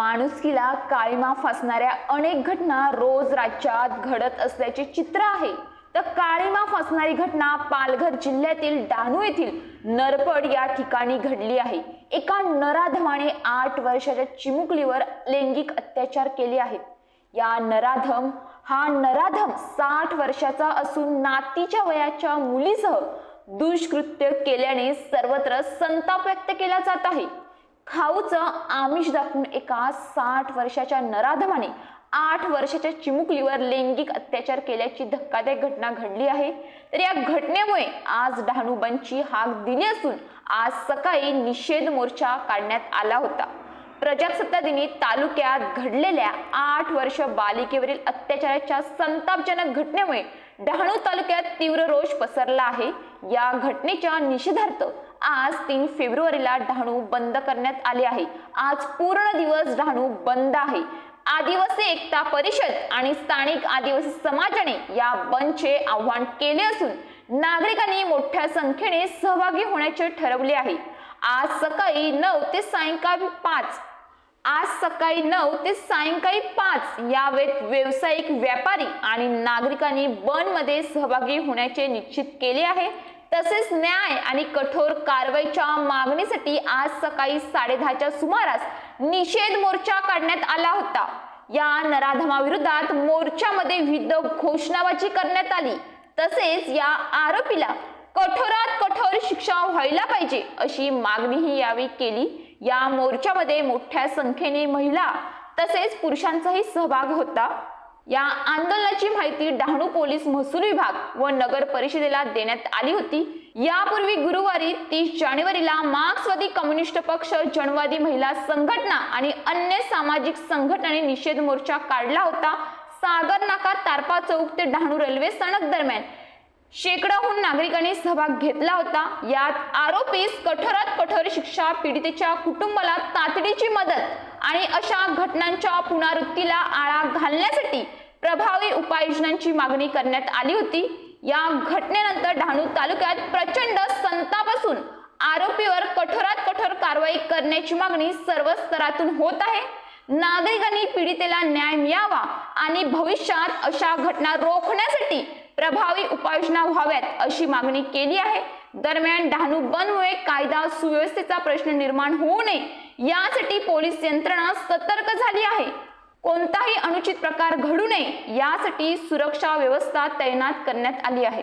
माणुसकीला काळीमा फासणाऱ्या अनेक घटना रोज राज्यात घडत असल्याचे चित्र आहे. तर काळीमा फासणारी घटना पालघर जिल्ह्यातील डहाणू येथील नरपड या ठिकाणी घडली आहे. एका नराधमाने आठ वर्षाच्या चिमुकलीवर लैंगिक अत्याचार केले आहेत. या नराधम हा नराधम साठ वर्षाचा असून नातीच्या वयाच्या मुलीसह दुष्कृत्य केल्याने सर्वत्र संताप व्यक्त केला जात आहे. खाऊचं आमिष दाखवून एका साठ वर्षाच्या नराधमाने आठ वर्षाच्या चिमुकलीवर लैंगिक अत्याचार केल्याची धक्कादायक घटना घडली आहे. तर या घटनेमुळे आज डहाणूबंची हाक दिली असून आज सकाळी निषेध मोर्चा काढण्यात आला होता. प्रजासत्ता दिनी तालुक्यात घडलेल्या आठ वर्ष बालिकेवरील अत्याचाराच्या संतापजनक घटनेमुळे डहाणू तालुक्यात तीव्र रोष पसरला आहे. या घटनेच्या निषेधार्थ आज तीन फेब्रुवारीला डहाणू बंद करण्यात आले आहे. आज पूर्ण दिवस डहाणू बंद आहे. आदिवासी एकता परिषद आणि स्थानिक आदिवासी समाजाने या बंदचे आव्हान केले असून नागरिकांनी मोठ्या संख्येने सहभागी होण्याचे ठरवले आहे. आज सकाळी नऊ ते सायंकाळी पाच आज सकाळी नऊ ते सायंकाळी पाच या वेळेत व्यावसायिक व्यापारी आणि नागरिकांनी बंदमध्ये सहभागी होण्याचे निश्चित केले आहे. तसेच न्याय आणि कठोर कारवाईच्या मागणीसाठी आज सकाळी साडेदहाच्या सुमारास निषेध मोर्चा काढण्यात आला होता. या नराधमाविरोधात मोर्चामध्ये विविध घोषणाबाजी करण्यात आली. तसेच या आरोपीला कठोरात कठोर शिक्षा व्हायला पाहिजे अशी मागणीही यावेळी केली. या मोर्चामध्ये मोठ्या संख्येने महिला तसेच पुरुषांचाही सहभाग होता. या आंदोलनाची माहिती डहाणू पोलीस महसूल विभाग व नगर परिषदेला देण्यात आली होती. यापूर्वी गुरुवारी तीस जानेवारीला मार्क्सवादी कम्युनिस्ट पक्ष जनवादी महिला संघटना आणि अन्य सामाजिक संघटनांनी निषेध मोर्चा काढला होता. सागर नाका तारपा चौक ते डहाणू रेल्वे स्थानक दरम्यान शेकडाहून नागरिकांनी सहभाग घेतला होता. यात आरोपीस कठोरात कठोर शिक्षा पीडितेच्या कुटुंबाला तातडीची मदत आणि अशा घटनांच्या पुनरावृत्तीला आळा घालण्यासाठी प्रभावी उपाययोजनांची मागणी करण्यात आली होती. या घटनेनंतर डहाणू तालुक्यात प्रचंड संताप असून आरोपीवर कठोरात कठोर कारवाई करण्याची मागणी सर्व स्तरातून होत आहे. नागरिकांनी पीडितेला न्याय मिळावा आणि भविष्यात अशा घटना रोखण्यासाठी प्रभावी उपाययोजना व्हाव्यात अशी मागणी केली आहे. दरम्यान डहाणू बंदमुळे कायदा सुव्यवस्थेचा प्रश्न निर्माण होऊ नये. यासाठी पोलीस यंत्रणा सतर्क झाली आहे. कोणताही अनुचित प्रकार घडू नये यासाठी सुरक्षा व्यवस्था तैनात करण्यात आली आहे.